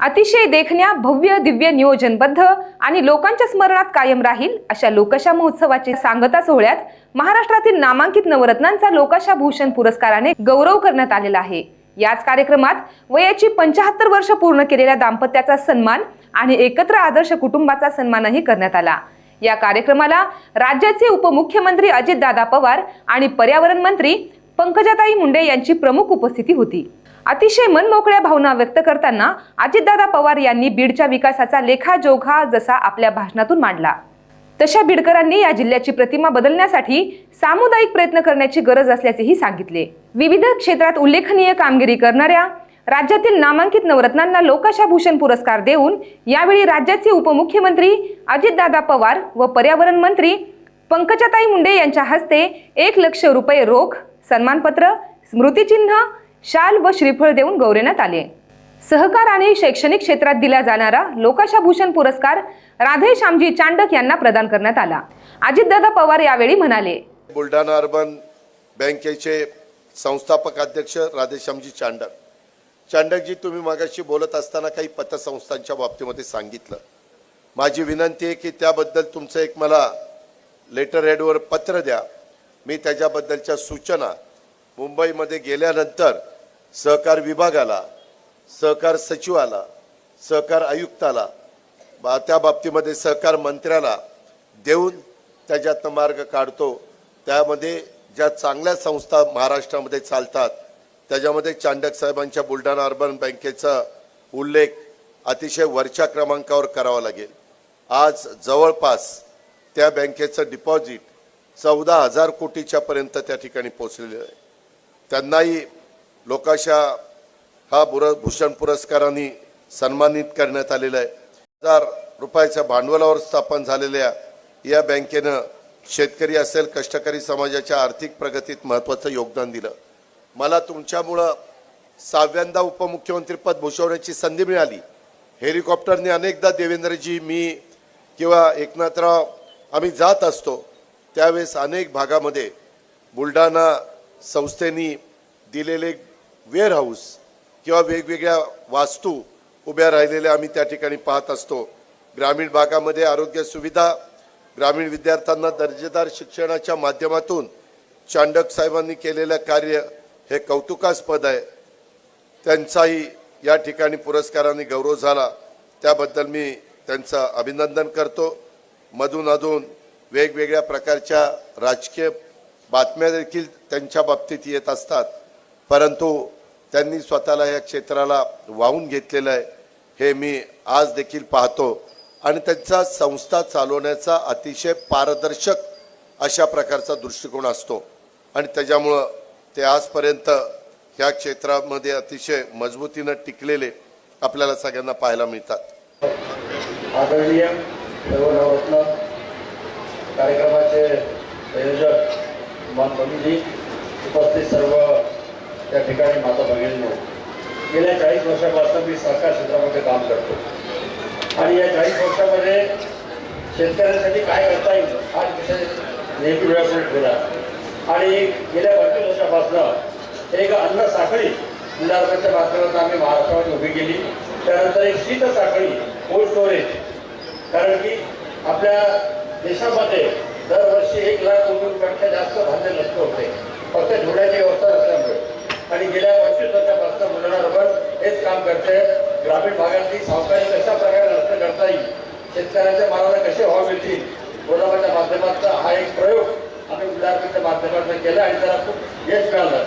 अतिशय देखण्या भव्य दिव्य नियोजनबद्ध आणि लोकांच्या स्मरणात कायम राहील अशा लोकशा महोत्सवाचे सांगता सोहळ्यात महाराष्ट्रातील नामांकित नवरत्नांचा लोकशा भूषण पुरस्काराने गौरव करण्यात आलेला आहे. याच कार्यक्रमात वयाची पंचाहत्तर वर्ष पूर्ण केलेल्या दाम्पत्याचा सन्मान आणि एकत्र आदर्श कुटुंबाचा सन्मानही करण्यात आला. या कार्यक्रमाला राज्याचे उपमुख्यमंत्री अजितदादा पवार आणि पर्यावरण मंत्री पंकजाताई मुंडे यांची प्रमुख उपस्थिती होती. अतिशय मनमोकळ्या भावना व्यक्त करताना अजितदादा पवार यांनी बीडच्या विकासाचा लेखाजोखा जसा आपल्या भाषणातून मांडला. तशा बीडकरांनी या जिल्ह्याची प्रतिमा बदलण्यासाठी सामुदायिक प्रयत्न करण्याची गरज असल्याचेही सांगितले. विविध क्षेत्रात उल्लेखनीय कामगिरी करणाऱ्या राज्यातील नामांकित नवरत्नांना लोकाशा भूषण पुरस्कार देऊन यावेळी राज्याचे उपमुख्यमंत्री अजितदादा पवार व पर्यावरण मंत्री पंकजाताई मुंडे यांच्या हस्ते एक लक्ष रुपये रोख सन्मानपत्र स्मृतिचिन्ह शाल व श्रीफळ देऊन गौरवण्यात आले. सहकार आणि शैक्षणिक क्षेत्रात दिला जाणारा लोकाशा भूषण पुरस्कार राधे श्यामजी चांडक यांना प्रदान करण्यात आला. अजितदादा पवार यावेळी म्हणाले बुलढाणा अर्बन बँकेचे संस्थापक अध्यक्ष राधेश्यामजी चांडक. चांडकजी तुम्ही मागाशी बोलत असताना काही पतसंस्थांच्या बाबतीमध्ये सांगितलं. माझी विनंती आहे की त्याबद्दल तुमचं एक मला लेटर हेडवर पत्र द्या. मी त्याच्याबद्दलच्या सूचना मुंबईमध्ये गेल्यानंतर सहकार विभागाला सहकार सचिवाला सहकार आयुक्ताला बा त्या बाबतीमध्ये सहकार मंत्र्याला देऊन त्याच्यातनं मार्ग काढतो. त्यामध्ये ज्या चांगल्या संस्था महाराष्ट्रामध्ये चालतात त्याच्यामध्ये चांडक साहेबांच्या बुलढाणा अर्बन बँकेचा उल्लेख अतिशय वरच्या क्रमांकावर करावा लागेल. आज जवळपास त्या बँकेचं डिपॉझिट चौदा हजार कोटीच्या पर्यंत त्या ठिकाणी पोहोचलेलं आहे. त्यांनाही लोकाशा हा पुर भूषण पुरस्काराने सन्मानित करण्यात आलेला आहे. हजार रुपयाच्या भांडवलावर स्थापन झालेल्या या बँकेनं शेतकरी असेल कष्टकरी समाजाच्या आर्थिक प्रगतीत महत्त्वाचं योगदान दिलं. मला तुमच्यामुळं सहाव्यांदा उपमुख्यमंत्रीपद भूषवण्याची संधी मिळाली. हेलिकॉप्टरने अनेकदा देवेंद्रजी मी किंवा एकनाथराव आम्ही जात असतो त्यावेळेस अनेक भागामध्ये बुलढाणा संस्थेनी दिलेले वेअरहाऊस किंवा वेगवेगळ्या वास्तू उभ्या राहिलेल्या आम्ही त्या ठिकाणी पाहत असतो. ग्रामीण भागामध्ये आरोग्य सुविधा ग्रामीण विद्यार्थ्यांना दर्जेदार शिक्षणाच्या माध्यमातून चांडक साहेबांनी केलेलं कार्य हे कौतुकास्पद आहे. त्यांचाही या ठिकाणी पुरस्काराने गौरव झाला. त्याबद्दल मी त्यांचं अभिनंदन करतो. मधून अधून वेगवेगळ्या प्रकारच्या राजकीय बातम्या देखील त्यांच्या बाबतीत येत असतात. परंतु त्यांनी स्वतःला या क्षेत्राला वाहून घेतलेलं आहे. हे मी आज देखील पाहतो. आणि त्यांचा संस्था चालवण्याचा अतिशय पारदर्शक अशा प्रकारचा दृष्टिकोन असतो. आणि त्याच्यामुळं ते आजपर्यंत ह्या क्षेत्रामध्ये अतिशय मजबूतीनं टिकलेले आपल्याला सगळ्यांना पाहायला मिळतात. आदरणीय सर्व कार्यक्रमाचे आयोजक उपस्थित सर्व त्या ठिकाणी माता भगिनींनो गेल्या चाळीस वर्षापासून मी सहकार क्षेत्रामध्ये काम करतो. आणि या चाळीस वर्षामध्ये शेतकऱ्यांसाठी काय करता येईल हा विषय नेहमी वेळापूर्वी ठेवला. आणि गेल्या पंचवीस वर्षापासून एक अन्न साखळी जिल्हार्बनच्या माध्यमातून आम्ही महाराष्ट्रामध्ये उभी केली. त्यानंतर एक शीत साखळी कोल्ड स्टोरेज कारण की आपल्या देशामध्ये दरवर्षी एक लाख कोटींपेक्षा जास्त धान्य नष्ट होते. फक्त धुण्याची व्यवस्था असल्यामुळे आणि गेल्या पंचवीस वर्षापासून बुलढाणा रबर हेच काम करते ग्रामीण भागातली सावकारी कशा प्रकारे नष्ट करता येईल? शेतकऱ्यांच्या मालाला कसे भाव मिळतील? बुलढाणाच्या माध्यमातून हा एक प्रयोग आम्ही उदाहरणाच्या माध्यमातून केला आणि त्याला खूप यश मिळालं.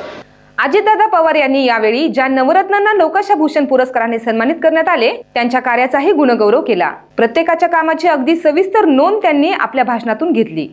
अजितदादा पवार यांनी यावेळी ज्या नवरत्नांना लोकाशा भूषण पुरस्काराने सन्मानित करण्यात आले त्यांच्या कार्याचाही गुणगौरव केला. प्रत्येकाच्या कामाची अगदी सविस्तर नोंद त्यांनी आपल्या भाषणातून घेतली.